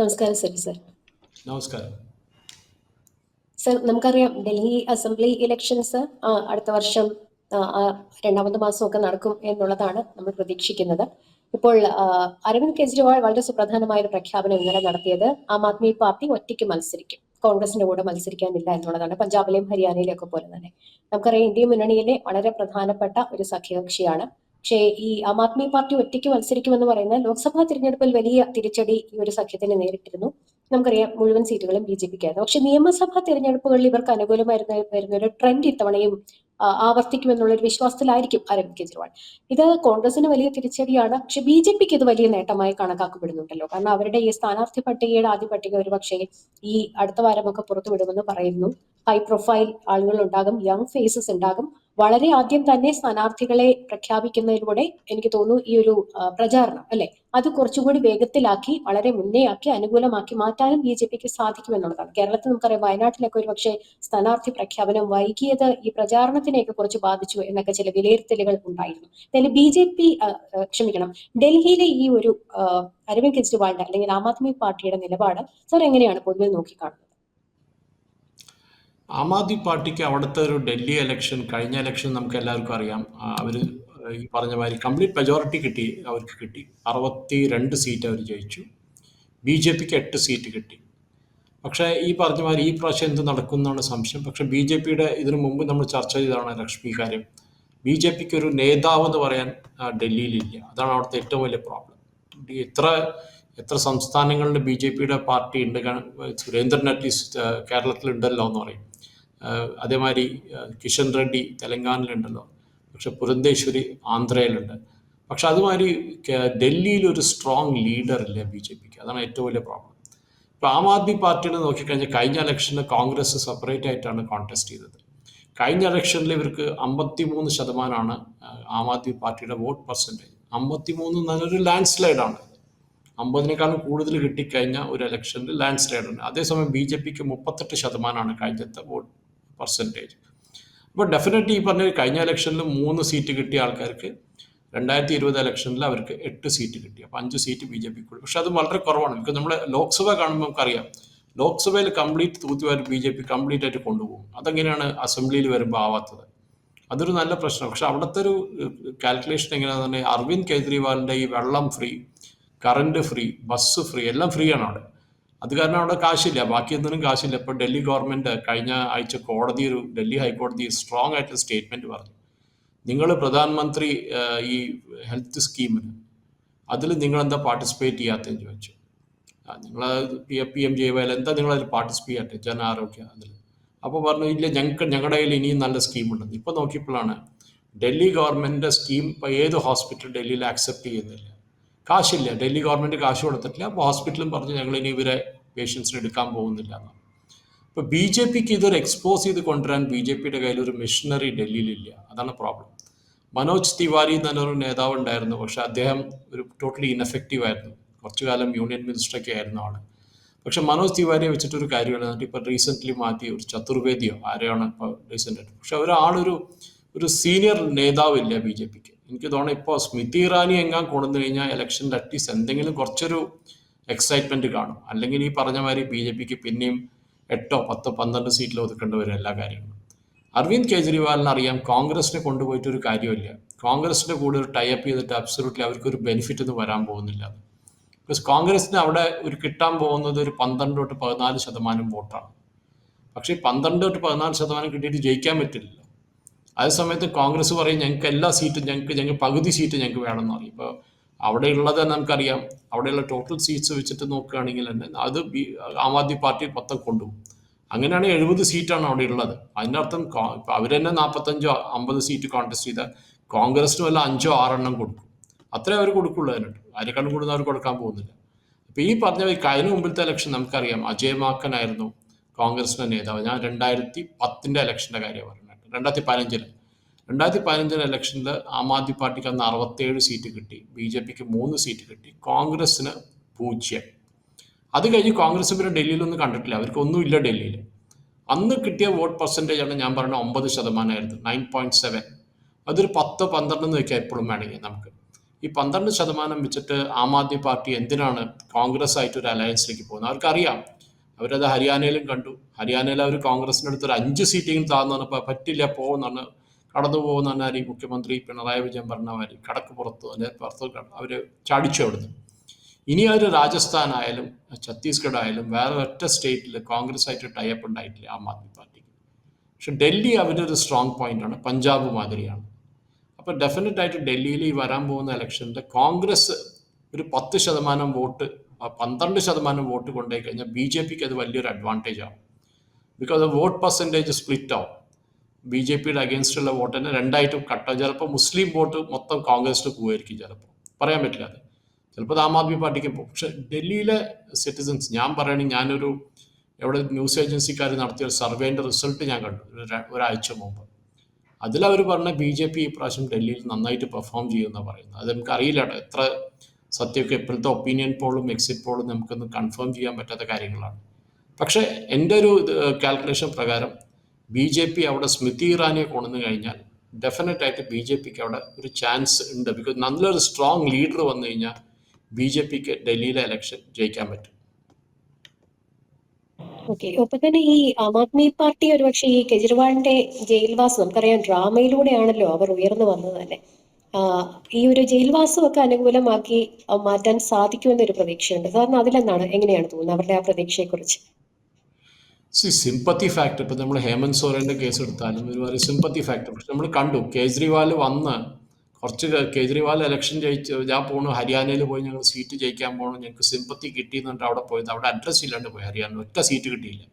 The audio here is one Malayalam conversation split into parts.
നമസ്കാരം സർ സർ നമസ്കാരം. സർ നമുക്കറിയാം ഡൽഹി അസംബ്ലി ഇലക്ഷൻസ് അടുത്ത വർഷം രണ്ടാമത് മാസമൊക്കെ നടക്കും എന്നുള്ളതാണ് നമ്മൾ പ്രതീക്ഷിക്കുന്നത്. ഇപ്പോൾ അരവിന്ദ് കെജ്രിവാൾ വളരെ സുപ്രധാനമായ ഒരു പ്രഖ്യാപനം ഇന്നലെ നടത്തിയത് ആം ആദ്മി പാർട്ടി ഒറ്റയ്ക്ക് മത്സരിക്കും. കോൺഗ്രസിന്റെ കൂടെ മത്സരിക്കാനില്ല എന്നുള്ളതാണ്. പഞ്ചാബിലെയും ഹരിയാനയിലെയും ഒക്കെ പോലെ തന്നെ. നമുക്കറിയാം ഇന്ത്യ മുന്നണിയിലെ വളരെ പ്രധാനപ്പെട്ട ഒരു സഖ്യകക്ഷിയാണ് പക്ഷേ ഈ ആം ആദ്മി പാർട്ടി ഒറ്റയ്ക്ക് മത്സരിക്കുമെന്ന് പറയുന്ന ലോക്സഭാ തിരഞ്ഞെടുപ്പിൽ വലിയ തിരിച്ചടി ഈ ഒരു സഖ്യത്തിന് നേരിട്ടിരുന്നു. നമുക്കറിയാം മുഴുവൻ സീറ്റുകളും ബി ജെ പിക്കായിരുന്നു. പക്ഷെ നിയമസഭാ തിരഞ്ഞെടുപ്പുകളിൽ ഇവർക്ക് അനുകൂലമായിരുന്ന വരുന്ന ഒരു ട്രെൻഡ് ഇത്തവണയും ആവർത്തിക്കുമെന്നുള്ള ഒരു വിശ്വാസത്തിലായിരിക്കും അരവിന്ദ് കെജ്രിവാൾ. ഇത് കോൺഗ്രസിന് വലിയ തിരിച്ചടിയാണ്. പക്ഷെ ബി ജെ പിക്ക് ഇത് വലിയ നേട്ടമായി കണക്കാക്കപ്പെടുന്നുണ്ടല്ലോ. കാരണം അവരുടെ ഈ സ്ഥാനാർത്ഥി പട്ടികയുടെ ആദ്യ പട്ടിക ഒരു പക്ഷേ ഈ അടുത്ത വാരമൊക്കെ പുറത്തുവിടുമെന്ന് പറയുന്നു. ഹൈ പ്രൊഫൈൽ ആളുകൾ ഉണ്ടാകും യങ് ഫേസസ് ഉണ്ടാകും. വളരെ ആദ്യം തന്നെ സ്ഥാനാർത്ഥികളെ പ്രഖ്യാപിക്കുന്നതിലൂടെ എനിക്ക് തോന്നുന്നു ഈ ഒരു പ്രചാരണം അല്ലെ? അത് കുറച്ചുകൂടി വേഗത്തിലാക്കി വളരെ മുന്നേ ആക്കി അനുകൂലമാക്കി മാറ്റാനും ബി ജെ പിക്ക് സാധിക്കുമെന്നുള്ളതാണ്. കേരളത്തിൽ നമുക്കറിയാം വയനാട്ടിലൊക്കെ ഒരു പക്ഷേ സ്ഥാനാർത്ഥി പ്രഖ്യാപനം വൈകിയത് ഈ പ്രചാരണത്തിനെയൊക്കെ കുറച്ച് ബാധിച്ചു എന്നൊക്കെ ചില വിലയിരുത്തലുകൾ ഉണ്ടായിരുന്നു. എന്തായാലും ബി ജെ പി ക്ഷമിക്കണം ഡൽഹിയിലെ ഈ ഒരു അരവിന്ദ് കെജ്രിവാളിന്റെ അല്ലെങ്കിൽ ആം ആദ്മി പാർട്ടിയുടെ നിലപാട് സർ എങ്ങനെയാണ് പൊതുവെ നോക്കിക്കാണുന്നത്? ആം ആദ്മി പാർട്ടിക്ക് അവിടുത്തെ ഒരു ഡൽഹി ഇലക്ഷൻ കഴിഞ്ഞ ഇലക്ഷൻ നമുക്ക് എല്ലാവർക്കും അറിയാം. അവർ ഈ പറഞ്ഞ മാതിരി കംപ്ലീറ്റ് മെജോറിറ്റി കിട്ടി അവർക്ക് കിട്ടി. അറുപത്തി രണ്ട് സീറ്റ് അവർ ജയിച്ചു. ബി ജെ പിക്ക് എട്ട് സീറ്റ് കിട്ടി. പക്ഷേ ഈ പറഞ്ഞ മാതിരി ഈ പ്രാവശ്യം എന്ത് നടക്കും എന്നാണ് സംശയം. പക്ഷേ ബി ജെ പിയുടെ ഇതിനു മുമ്പ് നമ്മൾ ചർച്ച ചെയ്തതാണ് ലക്ഷ്മി കാര്യം. ബി ജെ പിക്ക് ഒരു നേതാവ് എന്ന് പറയാൻ ഡൽഹിയിലില്ല. അതാണ് അവിടുത്തെ ഏറ്റവും വലിയ പ്രോബ്ലം എത്ര എത്ര സംസ്ഥാനങ്ങളിൽ ബി ജെ പിയുടെ പാർട്ടി ഉണ്ട്. സുരേന്ദ്രൻ അറ്റ്ലീസ്റ്റ് കേരളത്തിലുണ്ടല്ലോ എന്ന് പറയും. അതേമാതിരി കിഷൻ റെഡ്ഡി തെലങ്കാനയിലുണ്ടല്ലോ. പക്ഷെ പുരന്തേശ്വരി ആന്ധ്രയിലുണ്ട്. പക്ഷെ അതുമാതിരി ഡൽഹിയിൽ ഒരു സ്ട്രോങ് ലീഡർ ഇല്ല ബി ജെ പിക്ക്? അതാണ് ഏറ്റവും വലിയ പ്രോബ്ലം ഇപ്പൊ ആം ആദ്മി പാർട്ടിനെ നോക്കിക്കഴിഞ്ഞാൽ കഴിഞ്ഞ ഇലക്ഷനിൽ കോൺഗ്രസ് സെപ്പറേറ്റ് ആയിട്ടാണ് കോൺടെസ്റ്റ് ചെയ്തത്. കഴിഞ്ഞ ഇലക്ഷനിൽ ഇവർക്ക് അമ്പത്തി മൂന്ന് ശതമാനമാണ് ആ, ആദ്മി പാർട്ടിയുടെ വോട്ട് പെർസെന്റേജ് അമ്പത്തി മൂന്ന് നല്ലൊരു ലാൻഡ് സ്ലൈഡാണ് അമ്പതിനേക്കാളും കൂടുതൽ കിട്ടിക്കഴിഞ്ഞ ഒരു ഇലക്ഷനിൽ ലാൻഡ് സ്ലൈഡ് ഉണ്ട്. അതേസമയം ബി ജെ പിക്ക് മുപ്പത്തെട്ട് ശതമാനമാണ് കഴിഞ്ഞത്തെ വോട്ട്. പെർസെന്റേജ് അപ്പോൾ ഡെഫിനറ്റ്ലി ഈ പറഞ്ഞ കഴിഞ്ഞ ഇലക്ഷനിൽ മൂന്ന് സീറ്റ് കിട്ടിയ ആൾക്കാർക്ക് രണ്ടായിരത്തി ഇരുപത് ഇലക്ഷനിൽ അവർക്ക് എട്ട് സീറ്റ് കിട്ടി. അപ്പോൾ അഞ്ച് സീറ്റ് ബി ജെ പിക്ക് പക്ഷെ അത് വളരെ കുറവാണ്. ബിക്കോസ് നമ്മൾ ലോക്സഭ കാണുമ്പോൾ നമുക്കറിയാം. ലോക്സഭയിൽ കംപ്ലീറ്റ് തൂത്തുവാരി ബി ജെ പി കംപ്ലീറ്റ് ആയിട്ട് കൊണ്ടുപോകും. അതെങ്ങനെയാണ് അസംബ്ലിയിൽ വരുമ്പോൾ ആവാത്തത്? അതൊരു നല്ല പ്രശ്നം പക്ഷെ അവിടുത്തെ ഒരു കാൽക്കുലേഷൻ എങ്ങനെയാണെന്ന് പറഞ്ഞാൽ അരവിന്ദ് കെജ്രിവാളിന്റെ ഈ വെള്ളം free current free bus free എല്ലാം ഫ്രീ ആണ് അവിടെ. അത് കാരണം അവിടെ കാശില്ല. ബാക്കി ഒന്നിനും കാശില്ല. ഇപ്പോൾ ഡൽഹി ഗവൺമെന്റ് കഴിഞ്ഞ ആഴ്ച കോടതി ഒരു ഡൽഹി ഹൈക്കോടതി സ്ട്രോങ് ആയിട്ടുള്ള സ്റ്റേറ്റ്മെന്റ് പറഞ്ഞു. നിങ്ങൾ പ്രധാനമന്ത്രി ഈ ഹെൽത്ത് സ്കീമിന് അതിൽ നിങ്ങൾ എന്താ പാർട്ടിസിപ്പേറ്റ് ചെയ്യാത്തതെന്ന് ചോദിച്ചു. നിങ്ങൾ പി എം ജെ വൈ എന്താ നിങ്ങൾ അതിൽ പാർട്ടിസിപ്പേറ്റ് ചെയ്യാത്തെ ജനാരോഗ്യ അതിൽ അപ്പോൾ പറഞ്ഞു ഇല്ല ഞങ്ങൾക്ക് ഞങ്ങളുടെ കയ്യിൽ ഇനിയും നല്ല സ്കീമുണ്ടെന്ന് ഇപ്പോൾ നോക്കിയപ്പോഴാണ് ഡൽഹി ഗവൺമെന്റിന്റെ സ്കീം ഇപ്പോൾ ഏത് ഹോസ്പിറ്റൽ ഡൽഹിയിൽ ആക്സെപ്റ്റ് ചെയ്യുന്നില്ല. കാശില്ല. ഡൽഹി ഗവൺമെന്റ് കാശ് കൊടുത്തിട്ടില്ല. അപ്പോൾ ഹോസ്പിറ്റലും പറഞ്ഞു ഞങ്ങൾ ഇനി ഇവരെ പേഷ്യൻസിന് എടുക്കാൻ പോകുന്നില്ല എന്നാണ് ഇപ്പോൾ ബി ജെ പിക്ക് ഇതൊരു എക്സ്പോസ് ചെയ്ത് കൊണ്ടുവരാൻ ബി ജെ പിയുടെ കയ്യിൽ ഒരു മിഷനറി ഡൽഹിയിലില്ല. അതാണ് പ്രോബ്ലം മനോജ് തിവാരി എന്ന് പറഞ്ഞൊരു നേതാവ് ഉണ്ടായിരുന്നു. പക്ഷെ അദ്ദേഹം ഒരു ടോട്ടലി ഇൻഎഫക്റ്റീവ് ആയിരുന്നു. കുറച്ചു കാലം യൂണിയൻ മിനിസ്റ്ററൊക്കെ ആയിരുന്നു ആണ് പക്ഷെ മനോജ് തിവാരിയെ വെച്ചിട്ടൊരു കാര്യമാണ്. എന്നിട്ട് ഇപ്പോൾ റീസെന്റ്ലി മാറ്റി ഒരു ചതുർവേദിയോ ആരെയാണ് ഇപ്പോൾ റീസെന്റ് ആയിട്ട്. പക്ഷെ ഒരാളൊരു ഒരു സീനിയർ നേതാവില്ല ബി ജെ പിക്ക്. എനിക്ക് തോന്നുന്നു ഇപ്പോൾ സ്മിതി ഇറാനി എങ്ങാൻ കൊണ്ടു കഴിഞ്ഞാൽ ഇലക്ഷനിൽ അറ്റ്ലീസ്റ്റ് എന്തെങ്കിലും കുറച്ചൊരു എക്സൈറ്റ്മെന്റ് കാണും. അല്ലെങ്കിൽ ഈ പറഞ്ഞ മാതിരി ബി ജെ പിക്ക് പിന്നെയും എട്ടോ പത്തോ പന്ത്രണ്ട് സീറ്റിൽ ഒതുക്കേണ്ടി വരും എല്ലാ കാര്യങ്ങളും. അരവിന്ദ് കെജ്രിവാളിന് അറിയാം കോൺഗ്രസിനെ കൊണ്ടുപോയിട്ട് ഒരു കാര്യമില്ല. കോൺഗ്രസിന്റെ കൂടെ ഒരു ടൈപ്പ് ചെയ്തിട്ട് അബ്സൊല്യൂട്ട്ലി അവർക്കൊരു ബെനിഫിറ്റ് ഒന്നും വരാൻ പോകുന്നില്ല. ബിക്കോസ് കോൺഗ്രസിന് അവിടെ ഒരു കിട്ടാൻ പോകുന്നത് ഒരു പന്ത്രണ്ട് തൊട്ട് പതിനാല് ശതമാനം വോട്ടാണ്. പക്ഷേ പന്ത്രണ്ട് തൊട്ട് പതിനാല് ശതമാനം കിട്ടിയിട്ട് ജയിക്കാൻ പറ്റില്ലല്ലോ അതേ സമയത്ത് കോൺഗ്രസ് പറയും ഞങ്ങൾക്ക് എല്ലാ സീറ്റും ഞങ്ങൾക്ക് ഞങ്ങൾ പകുതി സീറ്റ് ഞങ്ങൾക്ക് വേണമെന്ന് പറയും. ഇപ്പോൾ അവിടെ ഉള്ളത് നമുക്കറിയാം. അവിടെയുള്ള ടോട്ടൽ സീറ്റ്സ് വെച്ചിട്ട് നോക്കുകയാണെങ്കിൽ തന്നെ അത് ആം ആദ്മി പാർട്ടി മൊത്തം കൊണ്ടുപോകും. അങ്ങനെയാണെങ്കിൽ എഴുപത് സീറ്റാണ് അവിടെ ഉള്ളത് അതിനർത്ഥം അവർ തന്നെ നാൽപ്പത്തഞ്ചോ അമ്പത് സീറ്റ് കോൺടസ്റ്റ് ചെയ്താൽ കോൺഗ്രസിന് വല്ല അഞ്ചോ ആറെണ്ണം കൊടുക്കും. അത്രേ അവർ കൊടുക്കുള്ളൂ അതിനുണ്ട് അതിനെക്കാളും കൂടുതൽ അവർ കൊടുക്കാൻ പോകുന്നില്ല. അപ്പോൾ ഈ പറഞ്ഞ കഴിഞ്ഞ മുമ്പിലത്തെ ഇലക്ഷൻ നമുക്കറിയാം. അജയ് മാക്കനായിരുന്നു കോൺഗ്രസിന്റെ നേതാവ്. ഞാൻ രണ്ടായിരത്തി പത്തിന്റെ ഇലക്ഷന്റെ കാര്യമാണ് പറഞ്ഞിട്ട് രണ്ടായിരത്തി പതിനഞ്ചിൽ രണ്ടായിരത്തി പതിനഞ്ചിലെ ഇലക്ഷനിൽ ആം ആദ്മി പാർട്ടിക്ക് അന്ന് അറുപത്തേഴ് സീറ്റ് കിട്ടി. ബി ജെ പിക്ക് മൂന്ന് സീറ്റ് കിട്ടി. കോൺഗ്രസ്സിന് പൂജ്യം. അത് കഴിഞ്ഞ് കോൺഗ്രസ് പിന്നെ ഡൽഹിയിലൊന്നും കണ്ടിട്ടില്ല. അവർക്ക് ഒന്നുമില്ല ഡൽഹിയിൽ അന്ന് കിട്ടിയ വോട്ട് പെർസെന്റേജ് ആണ് ഞാൻ പറഞ്ഞ ഒമ്പത് ശതമാനമായിരുന്നു. നയൻ പോയിന്റ് സെവൻ അതൊരു പത്ത് പന്ത്രണ്ട് എന്ന് വെക്കാം എപ്പോഴും വേണമെങ്കിൽ നമുക്ക്. ഈ പന്ത്രണ്ട് ശതമാനം വെച്ചിട്ട് ആം ആദ്മി പാർട്ടി എന്തിനാണ് കോൺഗ്രസ് ആയിട്ട് ഒരു അലയൻസിലേക്ക് പോകുന്നത്? അവർക്കറിയാം. അവരത് ഹരിയാനയിലും കണ്ടു. ഹരിയാനയിൽ അവർ കോൺഗ്രസിന്റെ അടുത്ത് ഒരു അഞ്ച് സീറ്റിംഗ് താന്ന് പറഞ്ഞപ്പോൾ പറ്റില്ല പോകുന്നാണ് കടന്നു പോകുന്ന ആര്? മുഖ്യമന്ത്രി പിണറായി വിജയൻ പറഞ്ഞമാര് കടക്ക് പുറത്ത് അല്ലെ പുറത്ത് അവർ ചാടിച്ചു അവിടുന്ന്. ഇനി അവർ രാജസ്ഥാൻ ആയാലും ഛത്തീസ്ഗഡ് ആയാലും വേറെ ഒറ്റ സ്റ്റേറ്റിൽ കോൺഗ്രസ് ആയിട്ട് ടൈപ്പ് ഉണ്ടായിട്ടില്ല ആം ആദ്മി പാർട്ടിക്ക്. പക്ഷെ ഡൽഹി അവരുടെ ഒരു സ്ട്രോങ് പോയിന്റ് ആണ് പഞ്ചാബ് മാതിരിയാണ്. അപ്പോൾ ഡെഫിനറ്റ് ആയിട്ട് ഡൽഹിയിൽ ഈ വരാൻ പോകുന്ന ഇലക്ഷനിൽ കോൺഗ്രസ് ഒരു പത്ത് ശതമാനം വോട്ട് പന്ത്രണ്ട് ശതമാനം വോട്ട് കൊണ്ടുപോയി കഴിഞ്ഞാൽ ബി ജെ പിക്ക് അത് വലിയൊരു അഡ്വാന്റേജ് ആവും. ബിക്കോസ് വോട്ട് പെർസെന്റേജ് സ്പ്ലിറ്റ് ആവും. ബി ജെ പിയുടെ അഗേൻസ്റ്റുള്ള വോട്ട് തന്നെ രണ്ടായിട്ടും കട്ട് ആവും. ചിലപ്പോൾ മുസ്ലിം വോട്ട് മൊത്തം കോൺഗ്രസിന് പോവുമായിരിക്കും ചിലപ്പോൾ. പറയാൻ പറ്റില്ല അത്. ചിലപ്പോൾ അത് ആം ആദ്മി പാർട്ടിക്ക് പോകും. പക്ഷെ ഡൽഹിയിലെ സിറ്റിസൻസ് ഞാൻ പറയുകയാണെങ്കിൽ ഞാനൊരു എവിടെ ന്യൂസ് ഏജൻസിക്കാർ നടത്തിയ ഒരു സർവേന്റെ റിസൾട്ട് ഞാൻ കണ്ടു ഒരാഴ്ച മുമ്പ്. അതിലവർ പറഞ്ഞ ബി ജെ പി ഇപ്രാവശ്യം ഡൽഹിയിൽ നന്നായിട്ട് പെർഫോം ചെയ്യുമെന്നാണ് പറയുന്നത്. അത് നമുക്ക് അറിയില്ല എത്ര സത്യമൊക്കെ എപ്പോഴത്തെ ഒപ്പീനിയൻ പോളും എക്സിറ്റ് പോളും നമുക്കൊന്ന് കൺഫേം ചെയ്യാൻ പറ്റാത്ത കാര്യങ്ങളാണ്. പക്ഷേ എന്റെ ഒരു കാൽക്കുലേഷൻ പ്രകാരം ബി ജെ പി അവിടെ സ്മൃതി ഇറാനിയെ കൊണ്ടുവന്നു കഴിഞ്ഞാൽ ഡെഫിനറ്റ് ആയിട്ട് ബി ജെ പിക്ക് അവിടെ ഒരു ചാൻസ് ഉണ്ട്. ബിക്കോസ് നല്ലൊരു സ്ട്രോങ് ലീഡർ വന്നു കഴിഞ്ഞാൽ ബി ജെ പിക്ക് ഡൽഹിയിലെ ഇലക്ഷൻ ജയിക്കാൻ പറ്റും. തന്നെ ഈ ആം ആദ്മി പാർട്ടി ഒരുപക്ഷെ ഈ കെജ്രിവാളിന്റെ ജയിൽവാസം നമുക്കറിയാം ഡ്രാമയിലൂടെയാണല്ലോ അവർ ഉയർന്നു വന്നത് തന്നെ ഈ ഒരു ജയിൽവാസം ഒക്കെ അനുകൂലമാക്കി മാറ്റാൻ സാധിക്കുമെന്നൊരു പ്രതീക്ഷയുണ്ട്. സാറിന് അതിലെന്നാണ് എങ്ങനെയാണ് തോന്നുന്നത് അവരുടെ ആ പ്രതീക്ഷയെക്കുറിച്ച്? സി സിമ്പത്തി ഫാക്ടർ ഇപ്പം നമ്മൾ ഹേമന്ത് സോറന്റെ കേസ് എടുത്താലും ഒരുപാട് സിമ്പത്തി ഫാക്ടർ പക്ഷെ നമ്മൾ കണ്ടു കേജ്രിവാൾ വന്ന് കുറച്ച് കേജ്രിവാൾ ഇലക്ഷൻ ജയിച്ച് ഞാൻ പോണു ഹരിയാനയിൽ പോയി ഞങ്ങൾ സീറ്റ് ജയിക്കാൻ പോകണം ഞങ്ങൾക്ക് സിമ്പത്തി കിട്ടിയെന്നുണ്ട് അവിടെ പോയത്. അവിടെ അഡ്രസ്സ് ഇല്ലാണ്ട് പോയി ഹരിയാന ഒറ്റ സീറ്റ് കിട്ടിയില്ല.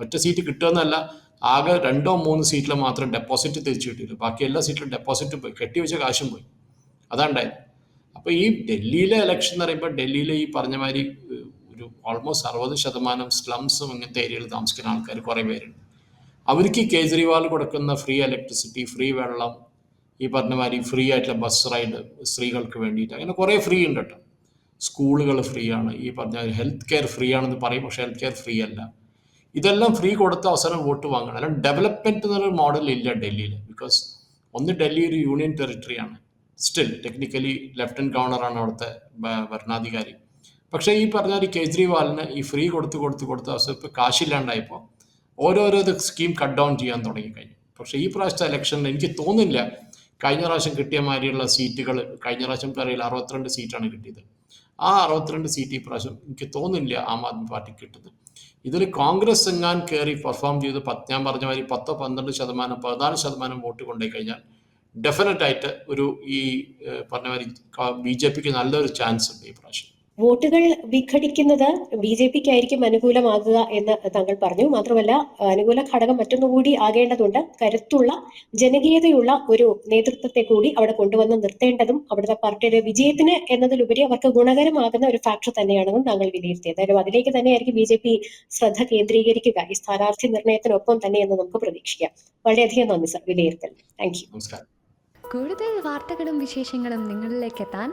ഒറ്റ സീറ്റ് കിട്ടുമെന്നല്ല ആകെ രണ്ടോ മൂന്ന് സീറ്റിൽ മാത്രം ഡെപ്പോസിറ്റ് തിരിച്ചു കിട്ടിയില്ല. ബാക്കി എല്ലാ സീറ്റിലും ഡെപ്പോസിറ്റ് പോയി. കെട്ടിവെച്ച കാശും പോയി. അതാണ്ടായത് അപ്പോൾ ഈ ഡൽഹിയിലെ ഇലക്ഷൻ എന്ന് പറയുമ്പോൾ ഡൽഹിയിലെ ഈ പറഞ്ഞ മാതിരി ഒരു ഓൾമോസ്റ്റ് അറുപത് ശതമാനം സ്ലംസും ഇങ്ങനത്തെ ഏരിയയിൽ താമസിക്കുന്ന ആൾക്കാർ കുറേ പേരുണ്ട്. അവർക്ക് കേജ്രിവാൾ കൊടുക്കുന്ന ഫ്രീ ഇലക്ട്രിസിറ്റി ഫ്രീ വെള്ളം ഈ പറഞ്ഞ മാതിരി ഫ്രീ ആയിട്ടുള്ള ബസ് റൈഡ് സ്ത്രീകൾക്ക് വേണ്ടിയിട്ട് അങ്ങനെ കുറേ ഫ്രീ ഉണ്ട് കേട്ടോ. സ്കൂളുകൾ ഫ്രീ ആണ്. ഈ പറഞ്ഞ ഹെൽത്ത് കെയർ ഫ്രീ ആണെന്ന് പറയും. പക്ഷേ ഹെൽത്ത് കെയർ ഫ്രീ അല്ല. ഇതെല്ലാം ഫ്രീ കൊടുത്ത അവസരം വോട്ട് വാങ്ങണം. അല്ലാണ്ട് ഡെവലപ്മെന്റ് എന്നൊരു മോഡൽ ഇല്ല ഡൽഹിയിൽ ബിക്കോസ് ഒന്ന് ഡൽഹി ഒരു യൂണിയൻ ടെറിട്ടറി ആണ്. സ്റ്റിൽ ടെക്നിക്കലി ലെഫ്റ്റനന്റ് ഗവർണറാണ് അവിടുത്തെ ഭരണാധികാരി. പക്ഷേ ഈ പറഞ്ഞ ഒരു കേജ്രിവാളിന് ഈ ഫ്രീ കൊടുത്ത് കൊടുത്ത് കൊടുത്ത അവസരം ഇപ്പോൾ കാശില്ലാണ്ടായപ്പോൾ ഓരോരോ സ്കീം കട്ട് ഡൗൺ ചെയ്യാൻ തുടങ്ങി കഴിഞ്ഞു. പക്ഷേ ഈ പ്രാവശ്യത്തെ ഇലക്ഷനിൽ എനിക്ക് തോന്നുന്നില്ല. കഴിഞ്ഞ പ്രാവശ്യം കിട്ടിയ മാതിരിയുള്ള സീറ്റുകൾ കഴിഞ്ഞ പ്രാവശ്യം അറിയില്ല അറുപത്തിരണ്ട് സീറ്റാണ് കിട്ടിയത്. ആ അറുപത്തിരണ്ട് സീറ്റ് ഇപ്രാവശ്യം പ്രാവശ്യം എനിക്ക് തോന്നുന്നില്ല ആം ആദ്മി പാർട്ടിക്ക് കിട്ടുന്നത്. ഇതിൽ കോൺഗ്രസ് എങ്ങാൻ കയറി പെർഫോം ചെയ്ത് പത്ത് ഞാൻ പറഞ്ഞ മാതിരി പത്തോ പന്ത്രണ്ട് ശതമാനം പതിനാല് ശതമാനം വോട്ട് കൊണ്ടുപോയി കഴിഞ്ഞാൽ ഡെഫിനറ്റായിട്ട് ഒരു ഈ പറഞ്ഞ മാതിരി ബി ജെ പിക്ക് നല്ലൊരു ചാൻസ് ഉണ്ട് ഈ പ്രാവശ്യം. വോട്ടുകൾ വിഘടിക്കുന്നത് ബി ജെ പിക്ക് ആയിരിക്കും അനുകൂലമാകുക എന്ന് താങ്കൾ പറഞ്ഞു. മാത്രമല്ല അനുകൂല ഘടകം മറ്റൊന്നുകൂടി ആകേണ്ടതുണ്ട്. കരുത്തുള്ള ജനകീയതയുള്ള ഒരു നേതൃത്വത്തെ കൂടി അവിടെ കൊണ്ടുവന്ന് നിർത്തേണ്ടതും അവിടുത്തെ പാർട്ടിയുടെ വിജയത്തിന് എന്നതിലുപരി അവർക്ക് ഗുണകരമാകുന്ന ഒരു ഫാക്ടർ തന്നെയാണെന്നും താങ്കൾ വിലയിരുത്തി. അതായത് അതിലേക്ക് തന്നെയായിരിക്കും ബി ജെ പി ശ്രദ്ധ കേന്ദ്രീകരിക്കുക. ഈ സ്ഥാനാർത്ഥി നിർണയത്തിനൊപ്പം തന്നെ എന്ന് നമുക്ക് പ്രതീക്ഷിക്കാം. വളരെയധികം നന്ദി സർ. വിലയിരുത്തൽ. താങ്ക് യു നമസ്കാരം. കൂടുതൽ വാർത്തകളും വിശേഷങ്ങളും നിങ്ങളിലേക്ക് എത്താൻ